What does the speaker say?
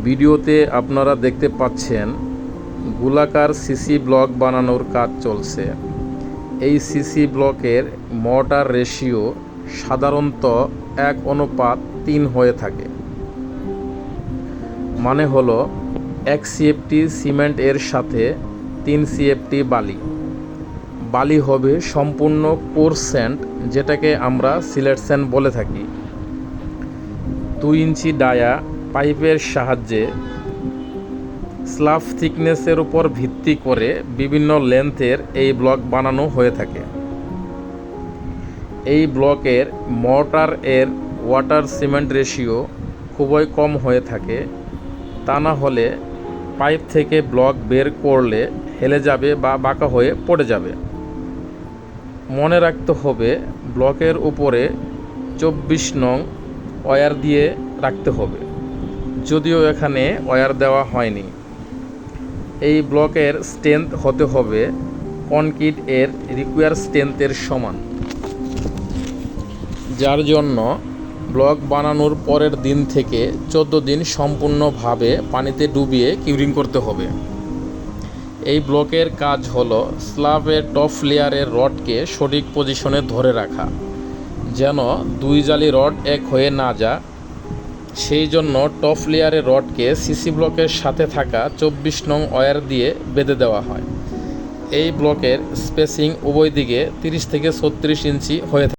ভিডিওতে আপনারা দেখতে পাচ্ছেন গোলাকার সিসি ব্লক বানানোর কাজ চলছে। এই সিসি ব্লকের মর্টার রেশিও সাধারণত এক অনুপাত তিন হয়ে থাকে। মানে হলো এক সিএফটি সিমেন্ট এর সাথে তিন সিএফটি বালি। বালি হবে সম্পূর্ণ কোর স্যান্ড যেটাকে আমরা সিলেট স্যান্ড বলে থাকি। দুই ইঞ্চি ডায়া পাইপের সাহায্যে স্লাফ থিকনেসের উপর ভিত্তি করে বিভিন্ন লেন্থের এই ব্লক বানানো হয়ে থাকে। এই ব্লকের মর্টার এর ওয়াটার সিমেন্ট রেশিও খুবই কম হয়ে থাকে। তা না হলে পাইপ থেকে ব্লক বের করলে হেলে যাবে বা বাঁকা হয়ে পড়ে যাবে। মনে রাখতে হবে, ব্লকের উপরে চব্বিশ নং ওয়্যার দিয়ে রাখতে হবে। যদিও এখানে ওয়্যার দেওয়া হয়নি। এই ব্লকের স্ট্রেংথ হতে হবে কনক্রিট এর রিকোয়ার স্ট্রেংথের সমান। যার জন্য ব্লক বানানোর পরের দিন থেকে চোদ্দ দিন সম্পূর্ণভাবে পানিতে ডুবিয়ে কিউরিং করতে হবে। এই ব্লকের কাজ হলো স্ল্যাবের টপ লেয়ারের রডকে সঠিক পজিশনে ধরে রাখা, যেন দুই জালি রড এক হয়ে না যা সেই জন্য টপ লেয়ারে রডকে সিসি ব্লকের সাথে থাকা চব্বিশ নং ওয়্যার দিয়ে বেঁধে দেওয়া হয়। এই ব্লকের স্পেসিং উভয় দিকে তিরিশ থেকে ছত্রিশ ইঞ্চি হয়ে থাকে